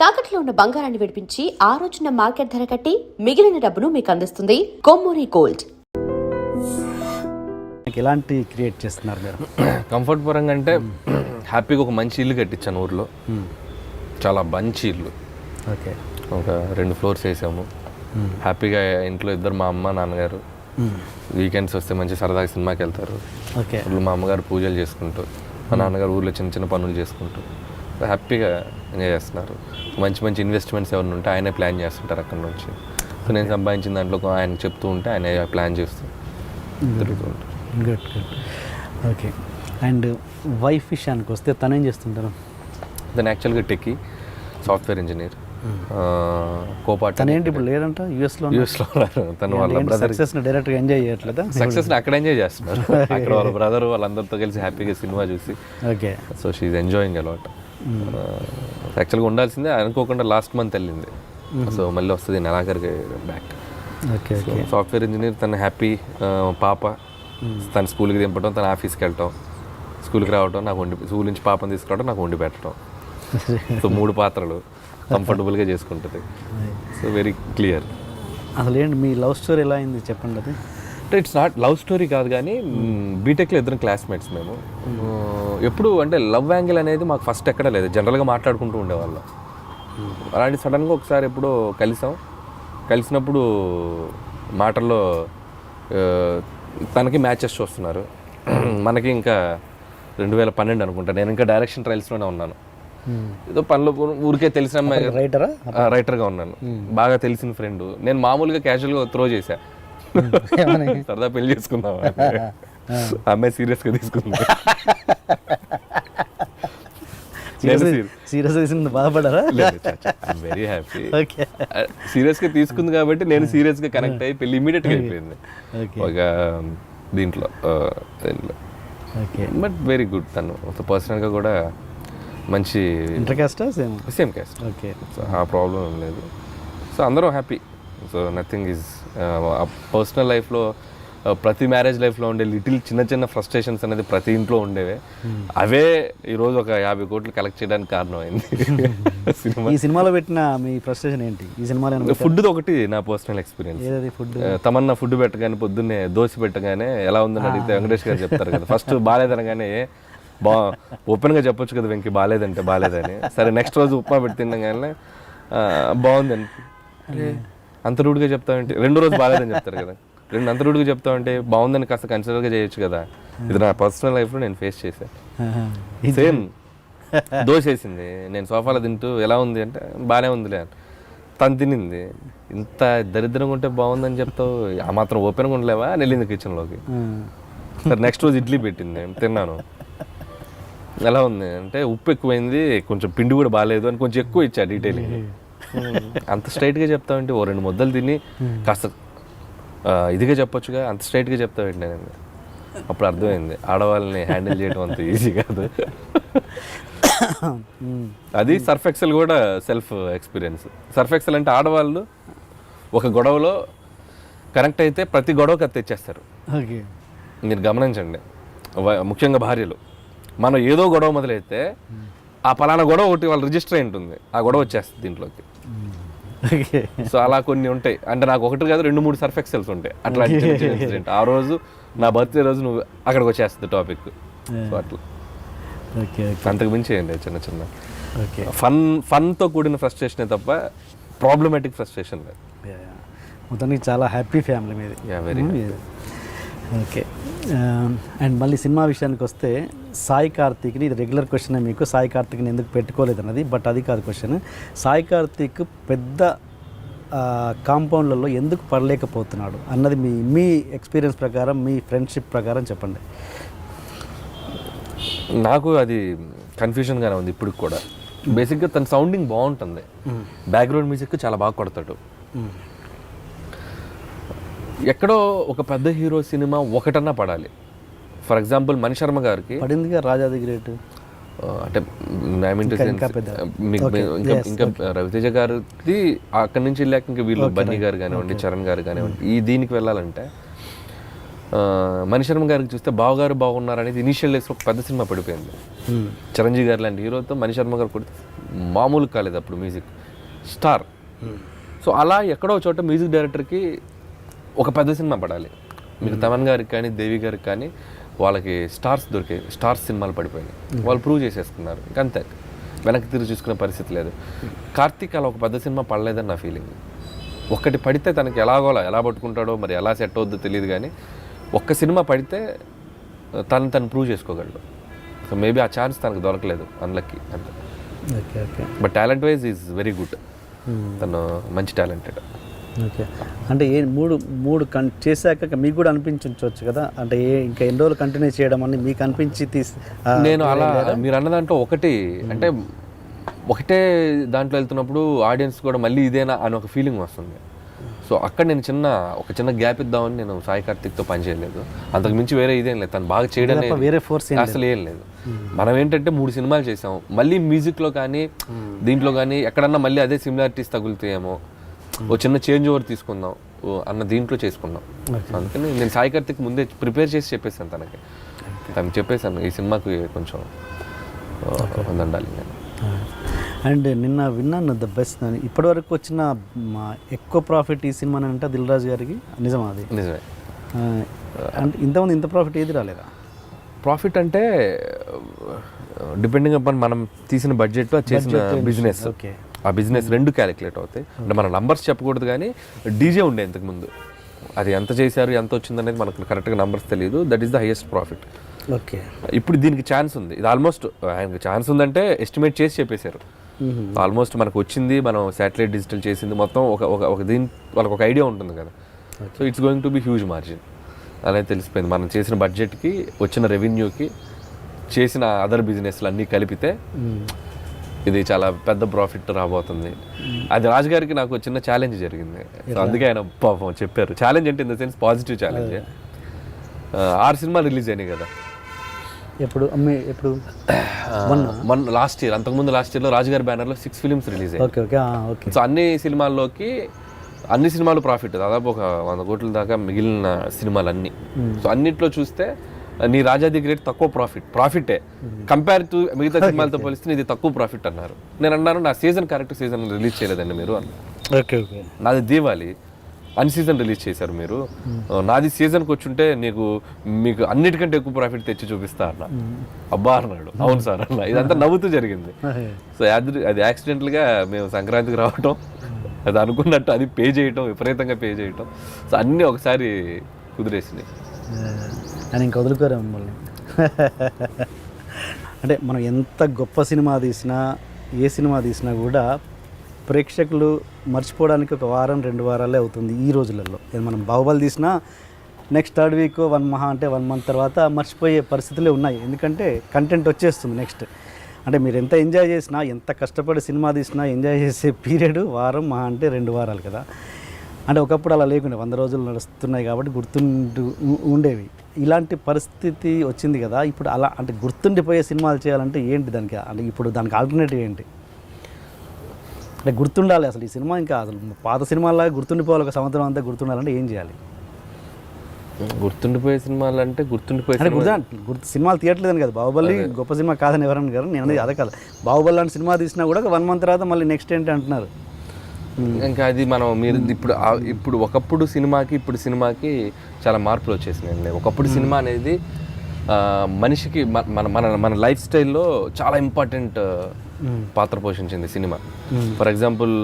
తాకట్లో ఉన్న బంగారాన్ని విడిపించి ఆ రోజున మార్కెట్ ధర కట్టి మిగిలిన డబ్బును మీకు అందిస్తుంది కొమ్మూరి గోల్డ్. ఎలాంటి క్రియేట్ చేస్తున్నారు మీరు? కంఫర్ట్ పరంగా అంటే హ్యాపీగా ఒక మంచి ఇల్లు కట్టించాను ఊర్లో. చాలా మంచి ఇల్లు. ఓకే. ఒక రెండు ఫ్లోర్స్ వేసాము. హ్యాపీగా ఇంట్లో ఇద్దరు మా అమ్మ నాన్నగారు. వీకెండ్స్ వస్తే మంచి సరదాగా సినిమాకి వెళ్తారు. ఓకే. మా అమ్మగారు పూజలు చేసుకుంటూ మా నాన్నగారు ఊర్లో చిన్న చిన్న పనులు చేసుకుంటూ. హ్యాపీగా ఎంజాయ్ చేస్తున్నారు. మంచి మంచి ఇన్వెస్ట్మెంట్స్ ఎవరిని ఉంటే ఆయనే ప్లాన్ చేస్తుంటారు అక్కడ నుంచి. సో నేను సంపాదించిన దాంట్లో ఆయన చెప్తూ ఉంటే ఆయన ప్లాన్ చేస్తూ తిరుగుతూ ఉంటారు. Good good okay and wife విషయానికి వస్తే తను ఏం చేస్తుంటారు? తను యాక్చువల్గా టెక్కి సాఫ్ట్వేర్ ఇంజనీర్ కోపాట తను ఏంటి ఇప్పుడు లేదంట యూఎస్లో యూఎస్లో తను వాళ్ళ బ్రదర్ సక్సెస్ని డైరెక్ట్గా ఎంజాయ్ చేయట్లేదా? సక్సెస్ని అక్కడ ఎంజాయ్ చేస్తున్నారు అక్కడ వాళ్ళ బ్రదర్ వాళ్ళందరితో కలిసి హ్యాపీగా సినిమా చూసి. Okay so she enjoying a lot యాక్చువల్గా ఉండాల్సిందే అనుకోకుండా లాస్ట్ మంత్ వెళ్ళింది. సో మళ్ళీ వస్తుంది నెలాఖరికి బ్యాక్ ఓకే సాఫ్ట్వేర్ ఇంజనీర్ తన హ్యాపీ పాప. తన స్కూల్కి దింపడం తన ఆఫీస్కి వెళ్ళటం. స్కూల్కి రావటం నాకు వండి స్కూల్ నుంచి పాపని తీసుకురావడం నాకు వండి పెట్టడం సో మూడు పాత్రలు కంఫర్టబుల్గా చేసుకుంటుంది. సో వెరీ క్లియర్ అసలు ఏంటి మీ లవ్ స్టోరీ ఎలా అయింది చెప్పండి అది? అంటే ఇట్స్ నాట్ లవ్ స్టోరీ కాదు కానీ బీటెక్లో ఇద్దరం క్లాస్మేట్స్ మేము. ఎప్పుడు అంటే లవ్ యాంగిల్ అనేది మాకు ఫస్ట్ ఎక్కడ లేదు. జనరల్గా మాట్లాడుకుంటూ ఉండేవాళ్ళం. అలాంటి సడన్గా ఒకసారి ఎప్పుడో కలిసాం. కలిసినప్పుడు మాటల్లో తనకి మ్యాచెస్ చూస్తున్నారు. మనకి ఇంకా రెండు వేల పన్నెండు అనుకుంటా. నేను ఇంకా డైరెక్షన్ ట్రయల్స్లోనే ఉన్నాను. ఏదో పనిలో ఊరికే తెలిసిన. రైటరా రైటర్గా ఉన్నాను. బాగా తెలిసిన ఫ్రెండ్ నేను మామూలుగా క్యాజువల్గా త్రో చేశా. సరదా పెళ్ళి చేసుకుందాం అమ్మాయి సీరియస్గా తీసుకుంది. నేను సీరియస్. తీసింది బాధపడారా వెరీ హ్యాపీ. ఓకే. సీరియస్గా తీసుకుంది కాబట్టి నేను సీరియస్గా కనెక్ట్ అయ్యి పెళ్ళి ఇమీడియట్గా అయిపోయింది. ఓకే. ఒక దీంట్లో దీంట్లో. ఓకే. బట్ వెరీ గుడ్ తను. పర్సనల్గా కూడా మంచి inter కాస్టా same. Same caste. Okay. So ఆ ప్రాబ్లం ఏం లేదు. సో అందరూ happy. So nothing is personal లైఫ్లో ప్రతి మ్యారేజ్ లైఫ్లో ఉండే లిటిల్ చిన్న చిన్న ఫ్రస్ట్రేషన్స్ అనేది ప్రతి ఇంట్లో ఉండేవే. అవే ఈరోజు ఒక యాభై కోట్లు కలెక్ట్ చేయడానికి కారణమైంది. సినిమా. ఈ సినిమాలో పెట్టిన మీ ఫ్రస్ట్రేషన్ ఏంటి? ఈ సినిమాలో? ఫుడ్ ఒకటి నా personal experience food Tamannaah food పెట్టగానే పొద్దున్నే దోశ పెట్టగానే ఎలా ఉందని అడిగితే వెంకటేష్ గారు చెప్తారు కదా. ఫస్ట్ బాగాలేదనగానే బా ఓపెన్గా చెప్పొచ్చు కదా వెంకి బాగాలేదంటే బాగాలేదని. సరే నెక్స్ట్ రోజు ఉప్మా పెట్టి తినగానే "ఆ, బాగుందని అరే, అంత రూడ్గా చెప్తావంటే రెండో రోజు బాగాలేదని చెప్తారు కదా. రెండు అంత రూడ్గా చెప్తావంటే బాగుందని కాస్త కన్సిడర్గా చేయొచ్చు కదా. ఇది నా పర్సనల్ లైఫ్లో నేను ఫేస్ చేశాను సేమ్ దోశ వేసింది నేను సోఫాలో తింటూ ఎలా ఉంది అంటే బాగానే ఉందిలే అని. తను తినింది. ఇంత దరిద్రంగా ఉంటే బాగుందని చెప్తావు. ఆ మాత్రం ఓపెన్గా ఉండలేవా? అని వెళ్ళింది కిచెన్లోకి సరే నెక్స్ట్ రోజు ఇడ్లీ పెట్టింది తిన్నాను. ఎలా ఉంది అంటే ఉప్పు ఎక్కువైంది. కొంచెం పిండి కూడా బాగాలేదు అని కొంచెం ఎక్కువ ఇచ్చా డీటెయిలింగ్ అంత స్ట్రైట్గా చెప్తావంటే? ఓ రెండు ముద్దలు తిని కాస్త ఇదిగా చెప్పొచ్చుగా అంత స్ట్రైట్గా చెప్తావేంటి? నేను అప్పుడు అర్థమైంది. ఆడవాళ్ళని హ్యాండిల్ చేయడం అంత ఈజీ కాదు. అది సర్ఫ్ ఎక్సెల్ కూడా సెల్ఫ్ ఎక్స్పీరియన్స్. సర్ఫ్ ఎక్సెల్ అంటే ఆడవాళ్ళు ఒక గొడవలో కనెక్ట్ అయితే ప్రతి గొడవకి అది తెచ్చేస్తారు. మీరు గమనించండి. ముఖ్యంగా భార్యలు. మనం ఏదో గొడవ మొదలైతే ఆ పలానా గొడవ ఒకటి వాళ్ళు రిజిస్టర్ అయి ఉంటుంది. ఆ గొడవ వచ్చేస్తుంది దీంట్లోకి. సో అలా కొన్ని ఉంటాయి. అంటే నాకు ఒకటి కాదు రెండు మూడు సర్ఫ్ ఎక్సెల్స్ ఉంటాయి. అట్లా ఇన్సిడెంట్ ఆ రోజు నా బర్త్డే రోజు నువ్వు అక్కడికి వచ్చేస్తుంది టాపిక్ సో అట్లా. ఓకే అంతకు మించి ఏంటి చిన్న చిన్న. ఓకే. ఫన్ ఫన్తో కూడిన ఫ్రస్ట్రేషనే తప్ప ప్రాబ్లమాటిక్ ఫ్రస్ట్రేషన్ లేదు. మొత్తానికి చాలా హ్యాపీ ఫ్యామిలీ మీది. Very okay. అండ్ మళ్ళీ సినిమా విషయానికి వస్తే సాయి కార్తీక్ని ఇది రెగ్యులర్ క్వశ్చన్ మీకు. సాయి కార్తీక్ని ఎందుకు పెట్టుకోలేదు అన్నది బట్ అది కాదు క్వశ్చన్ సాయి కార్తీక్ పెద్ద కాంపౌండ్లలో ఎందుకు పడలేకపోతున్నాడు అన్నది మీ మీ ఎక్స్పీరియన్స్ ప్రకారం మీ ఫ్రెండ్షిప్ ప్రకారం చెప్పండి. నాకు అది కన్ఫ్యూజన్గానే ఉంది ఇప్పుడు కూడా. బేసిక్గా తన సౌండింగ్ బాగుంటుంది. బ్యాక్గ్రౌండ్ మ్యూజిక్ చాలా బాగా కొడతాడు. ఎక్కడో ఒక పెద్ద హీరో సినిమా ఒకటన్నా పడాలి. ఫర్ ఎగ్జాంపుల్ మణి శర్మ గారికి పడిందిగా రాజాది గ్రేట్. ఆ, అంటే ఐ మీన్ ఇంకా ఇంకా రవితేజ గారికి అక్కడి నుంచి వెళ్ళాక ఇంకా వీళ్ళు బన్నీ గారు కానివ్వండి చరణ్ గారు కానివ్వండి ఈ దీనికి వెళ్ళాలంటే మణిశర్మ గారికి చూస్తే బావగారు బాగున్నారు అనేది ఇనిషియల్ డేస్లో ఒక పెద్ద సినిమా పడిపోయింది. Hmm. చిరంజీవి గారు లాంటి హీరోతో మణిశర్మ గారు కొడితే మామూలు కాలేదు అప్పుడు మ్యూజిక్. స్టార్. సో అలా ఎక్కడో చోట మ్యూజిక్ డైరెక్టర్కి ఒక పెద్ద సినిమా పడాలి. మీకు తమన్ గారికి కానీ దేవి గారికి కానీ వాళ్ళకి స్టార్స్ దొరికాయి స్టార్స్ సినిమాలు పడిపోయినాయి. వాళ్ళు ప్రూవ్ చేసేసుకున్నారు. ఇంకంతే. వెనక్కి తిరిగి చూసుకునే పరిస్థితి లేదు. కార్తీక్ అలా ఒక పెద్ద సినిమా పడలేదని నా ఫీలింగ్. ఒక్కటి పడితే తనకి ఎలాగోలా ఎలా పట్టుకుంటాడో మరి ఎలా సెట్ అవుద్దో తెలియదు కానీ ఒక్క సినిమా పడితే తను తను ప్రూవ్ చేసుకోగలడు. సో మేబీ ఆ ఛాన్స్ తనకు దొరకలేదు. అన్లక్కి అంతే. Okay okay. But talent wise is very good తను మంచి టాలెంటెడ్. ఓకే. అంటే ఏ మూడు మూడు కన్ చేశాక మీకు కూడా అనిపించవచ్చు కదా? అంటే ఏ ఇంకా ఎన్ని రోజులు కంటిన్యూ చేయడం అని మీకు అనిపించి తీసి నేను అలా మీరు అన్న దాంట్లో ఒకటి అంటే ఒకటే దాంట్లో వెళ్తున్నప్పుడు ఆడియన్స్ కూడా మళ్ళీ ఇదేనా అని ఒక ఫీలింగ్ వస్తుంది. సో అక్కడ నేను చిన్న ఒక చిన్న గ్యాప్ ఇద్దామని నేను సాయి కార్తిక్తో పని చేయలేదు. అంతకు మించి వేరే ఇదేం లేదు. తను బాగా చేయడం వేరే ఫోర్స్ అసలు ఏం లేదు. మనం ఏంటంటే మూడు సినిమాలు చేసాం మళ్ళీ మ్యూజిక్లో కానీ దీంట్లో కానీ ఎక్కడన్నా మళ్ళీ అదే సిమిలారిటీస్ తగులుతాయేమో. ఓ చిన్న చేంజ్ ఓవర్ తీసుకుందాం. అన్న దీంట్లో చేసుకుందాం. అందుకని నేను సాయి కార్తిక్ ముందే ప్రిపేర్ చేసి చెప్పేసాను తనకి. తనకి చెప్పేశాను ఈ సినిమాకి కొంచెం ఉందండాలి నేను అండ్ నిన్న విన్నాను ద బెస్ట్ అని. ఇప్పటివరకు వచ్చిన మా ఎక్కువ ప్రాఫిట్ ఈ సినిమా అంటే దిల్ రాజు గారికి? నిజం అది? నిజమే. అంటే ఇంతమంది ఇంత ప్రాఫిట్ ఏది రాలేదా? ప్రాఫిట్ అంటే డిపెండింగ్ అపాన్ మనం తీసిన బడ్జెట్ చేసిన బిజినెస్ ఓకే. ఆ బిజినెస్ రెండు క్యాలిక్యులేట్ అవుతాయి. అంటే మన నంబర్స్ చెప్పకూడదు కానీ డీజే ఉండే ఇంతకు ముందు. అది ఎంత చేశారు ఎంత వచ్చింది అనేది మనకు కరెక్ట్గా నంబర్స్ తెలియదు. That is the highest profit okay. ఇప్పుడు దీనికి ఛాన్స్ ఉంది. ఇది ఆల్మోస్ట్ ఆయనకి ఛాన్స్ ఉందంటే ఎస్టిమేట్ చేసి చెప్పేశారు. ఆల్మోస్ట్ మనకు వచ్చింది మనం శాటిలైట్ డిజిటల్ చేసింది మొత్తం ఒక ఒక ఒక దీని వాళ్ళకి ఒక ఐడియా ఉంటుంది కదా. So it's going to be huge margin అనేది తెలిసిపోయింది. మనం చేసిన బడ్జెట్కి వచ్చిన రెవెన్యూకి చేసిన అదర్ బిజినెస్లు అన్నీ కలిపితే ఇది చాలా పెద్ద ప్రాఫిట్ రాబోతుంది. అది రాజు గారికి నాకు చిన్న ఛాలెంజ్ జరిగింది. సో అందుకే ఆయన పాపం చెప్పారు. ఛాలెంజ్ అంటే in the sense positive challenge ఆరు సినిమాలు రిలీజ్ అయినాయి కదా. ఎప్పుడు అమ్మే ఎప్పుడు? మన లాస్ట్ ఇయర్ అంతకుముందు లాస్ట్ ఇయర్లో రాజుగారి బ్యానర్లో సిక్స్ ఫిలిమ్స్ రిలీజ్ అయ్యాయి సో అన్ని సినిమాల్లోకి అన్ని సినిమాలు ప్రాఫిట్ దాదాపు ఒక వంద కోట్ల దాకా మిగిలిన సినిమాలు అన్ని సో అన్నిట్లో చూస్తే నీ రాజా ది గ్రేట్ తక్కువ ప్రాఫిట్ ప్రాఫిటే కంపేర్ టు మిగతా సినిమాలతో పోలిస్తే ఇది తక్కువ ప్రాఫిట్ అన్నారు. నేను అన్నాను నా సీజన్ కరెక్ట్ సీజన్ రిలీజ్ చేయలేదండి మీరు ఓకే ఓకే. నాది దీవాలి. అన్ సీజన్ రిలీజ్ చేశారు మీరు. నాది సీజన్కి వచ్చుంటే నీకు మీకు అన్నిటికంటే ఎక్కువ ప్రాఫిట్ తెచ్చి చూపిస్తా అన్న. అబ్బా అన్నాడు. అవును సార్ అన్న. ఇదంతా నవ్వుతూ జరిగింది. సో అది అది యాక్సిడెంటల్గా మేము సంక్రాంతికి రావటం. అది అనుకున్నట్టు అది పే చేయటం విపరీతంగా పే చేయటం. సో అన్నీ ఒకసారి కుదిరేసినాయి. అని ఇంక వదులుకోరు మమ్మల్ని. అంటే మనం ఎంత గొప్ప సినిమా తీసినా ఏ సినిమా తీసినా కూడా ప్రేక్షకులు మర్చిపోవడానికి ఒక వారం రెండు వారాలే అవుతుంది ఈ రోజులలో. మనం బాహుబలి తీసినా నెక్స్ట్ థర్డ్ వీక్ వన్ మహా అంటే వన్ మంత్ తర్వాత మర్చిపోయే పరిస్థితులే ఉన్నాయి. ఎందుకంటే కంటెంట్ వచ్చేస్తుంది నెక్స్ట్ అంటే మీరు ఎంత ఎంజాయ్ చేసినా ఎంత కష్టపడి సినిమా తీసినా ఎంజాయ్ చేసే పీరియడ్ వారం మహా అంటే రెండు వారాలు కదా. అంటే ఒకప్పుడు అలా లేకుండా వంద రోజులు నడుస్తున్నాయి కాబట్టి గుర్తుండు ఉండేవి. ఇలాంటి పరిస్థితి వచ్చింది కదా ఇప్పుడు అలా అంటే గుర్తుండిపోయే సినిమాలు చేయాలంటే ఏంటి దానికి? అంటే ఇప్పుడు దానికి ఆల్టర్నేటివ్ ఏంటి? అంటే గుర్తుండాలి అసలు ఈ సినిమా ఇంకా అసలు పాత సినిమాలాగా గుర్తుండిపోవాలి ఒక సంవత్సరం అంతా గుర్తుండాలంటే ఏం చేయాలి? గుర్తుండిపోయే సినిమాలు అంటే గుర్తుండిపోయే అంటే గుర్తు గుర్తు సినిమాలు తీయట్లేదని కదా. బాహుబలి గొప్ప సినిమా కాదని ఎవరన్నా గారు నేను అదే. కాదు. బాహుబలి లాంటి సినిమా తీసినా కూడా వన్ మంత్ తర్వాత మళ్ళీ నెక్స్ట్ ఏంటి అంటున్నారు? ఇంకా అది మనం మీరు ఇప్పుడు ఇప్పుడు ఒకప్పుడు సినిమాకి ఇప్పుడు సినిమాకి చాలా మార్పులు వచ్చేసినాయండి. ఒకప్పుడు సినిమా అనేది మనిషికి మన మన మన లైఫ్ స్టైల్లో చాలా ఇంపార్టెంట్ పాత్ర పోషించింది సినిమా. ఫర్ ఎగ్జాంపుల్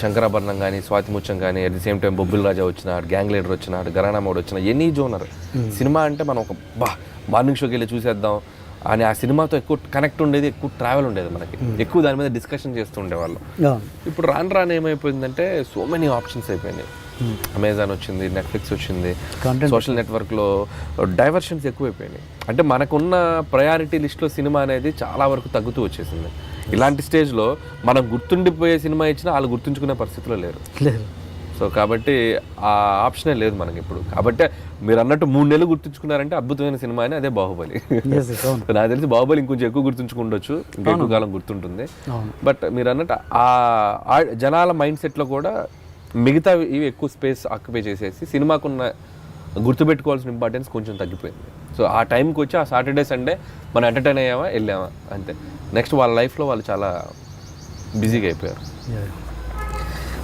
శంకరాభరణం కానీ స్వాతి ముత్యం కానీ at the same time Bobbili Raja వచ్చినాడు గ్యాంగ్ లీడర్ వచ్చినాడు గరానా మోడ్ వచ్చిన ఎనీ జోనర్. సినిమా అంటే మనం ఒక బా మార్నింగ్ షోకి వెళ్ళి చూసేద్దాం అని ఆ సినిమాతో ఎక్కువ కనెక్ట్ ఉండేది ఎక్కువ ట్రావెల్ ఉండేది మనకి. ఎక్కువ దాని మీద డిస్కషన్ చేస్తూ ఉండేవాళ్ళం. ఇప్పుడు రాను రాను ఏమైపోయిందంటే సో మెనీ ఆప్షన్స్ అయిపోయినాయి. అమెజాన్ వచ్చింది నెట్ఫ్లిక్స్ వచ్చింది సోషల్ నెట్వర్క్లో డైవర్షన్స్ ఎక్కువైపోయినాయి. అంటే మనకున్న ప్రయారిటీ లిస్ట్లో సినిమా అనేది చాలా వరకు తగ్గుతూ వచ్చేసింది. ఇలాంటి స్టేజ్లో మనం గుర్తుండిపోయే సినిమా ఇచ్చినా వాళ్ళు గుర్తుంచుకునే పరిస్థితిలో లేరు. లేదు సో కాబట్టి ఆ ఆప్షనే లేదు మనకి ఇప్పుడు. కాబట్టి మీరు అన్నట్టు మూడు నెలలు గుర్తుంచుకున్నారంటే అద్భుతమైన సినిమా అని అదే బాహుబలి. నాకు తెలిసి బాహుబలి ఇంకొంచెం ఎక్కువ గుర్తుంచుకుండొచ్చు. ఇంకా ఎక్కువ కాలం గుర్తుంటుంది. బట్ మీరు అన్నట్టు ఆ ఆ జనాల మైండ్ సెట్లో కూడా మిగతా ఇవి ఎక్కువ స్పేస్ ఆక్యుపై చేసేసి సినిమాకున్న గుర్తుపెట్టుకోవాల్సిన ఇంపార్టెన్స్ కొంచెం తగ్గిపోయింది. సో ఆ టైంకి వచ్చి ఆ సాటర్డే సండే మనం ఎంటర్టైన్ అయ్యామా వెళ్ళామా అంతే. నెక్స్ట్ వాళ్ళ లైఫ్లో వాళ్ళు చాలా బిజీగా అయిపోయారు.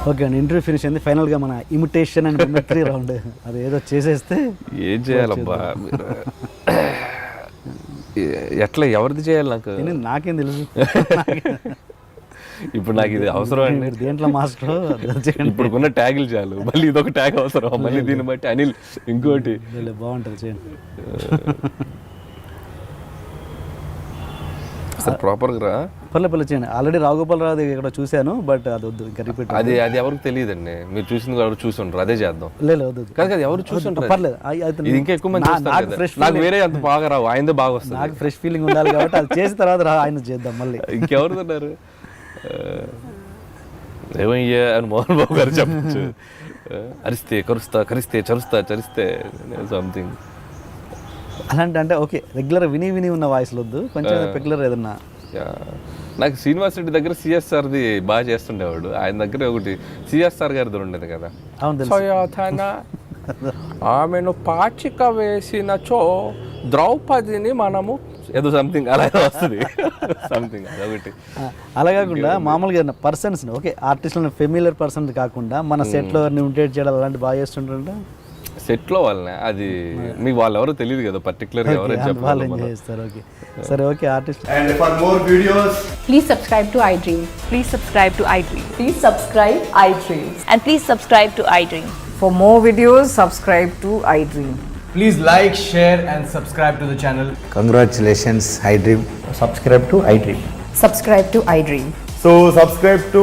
ఓకే అండి. ఇంటర్వ్యూ ఫినిష్ అయింది. ఫైనల్గా మన ఇమిటేషన్ అండ్ మిమిక్రీ రౌండ్. అది ఏదో చేసేస్తే ఏం చేయాలబ్బా? ఎట్లా? ఎవరిది చేయాలి నాకు? నాకేం తెలుసు? ఇప్పుడు నాకు ఇది అవసరం అండి. దేంట్లో మాస్టర్ ఇప్పుడుకున్న ట్యాగులు చాలు. మళ్ళీ ఇదొక ట్యాగ్ అవసరం. మళ్ళీ దీన్ని బట్టి అనిల్ ఇంకోటి. బాగుంటుంది చేయండి. అసలు ప్రాపర్గా రా పర్లే పర్లే చేయండి. ఆల్రెడీ రావుగోపాల్ రావు ఇక్కడ చూశాను బట్ అది వద్దు ఇంకా రిపీట్ అది అది ఎవరికి తెలియదండి. మీరు చూసింది ఎవరు చూసుంటారు అదే చేద్దాం. లేదు వద్దు. కాదు కాదు ఎవరు చూసుంటారు పర్లేదు. ఇది ఇంకా ఎక్కువ మంది చూస్తారు. ఫ్రెష్ నాకు వేరే అంత బాగా రావు ఆయనదే బాగా వస్తుంది. నాకు ఫ్రెష్ ఫీలింగ్ ఉండాలి కాబట్టి అది చేసిన తర్వాత రా ఆయన చేద్దాం మళ్ళీ. ఇంకెవరు ఉన్నారు ఏమయ్యా అని మోహన్ బాబు గారు చెప్పచ్చు. అరిస్తే కరుస్తా కరిస్తే చరుస్తా చరిస్తే సంథింగ్ అలాంటి అంటే ఓకే రెగ్యులర్ విని విని ఉన్న వాయిస్లు వద్దు. కొంచెం రెగ్యులర్ ఏదన్నా. నాకు శ్రీనివాస్ రెడ్డి దగ్గర సిఎస్ఆర్ది బాగా చేస్తుండేవాడు. ఆయన దగ్గర ఒకటి సిఎస్ఆర్ గారిది ఉండేది కదా. అవును తెలుసు. సయోధన ఆమెను పాచిక వేసినచో ద్రౌపదిని మనము ఏదో సంథింగ్ అలా ఏదో వస్తుంది. సంథింగ్ అదొకటి ఆ, అలా కాకుండా మామూలుగా పర్సన్స్ ఓకే ఆర్టిస్టులను ఫెమిలియర్ పర్సన్ కాకుండా మన సెట్లో ఇమిటేట్ చేయడం అలాంటి బాగా చేస్తుంటారంట. సెట్లో వాళ్ళనే అది మీకు వాళ్ళు ఎవరో తెలియదు కదా పర్టికులర్గా ఎవరో వాళ్ళు చెప్పాలి ఎంజాయ్ చేస్తారు ఓకే సరే okay artist And for more videos, Please subscribe to iDream. Please subscribe to iDream. Please subscribe iDreams. And please subscribe to iDream. For more videos, subscribe to iDream. please like, share, and subscribe to the channel. Congratulations, iDream. Subscribe to iDream. Subscribe to iDream. So, subscribe to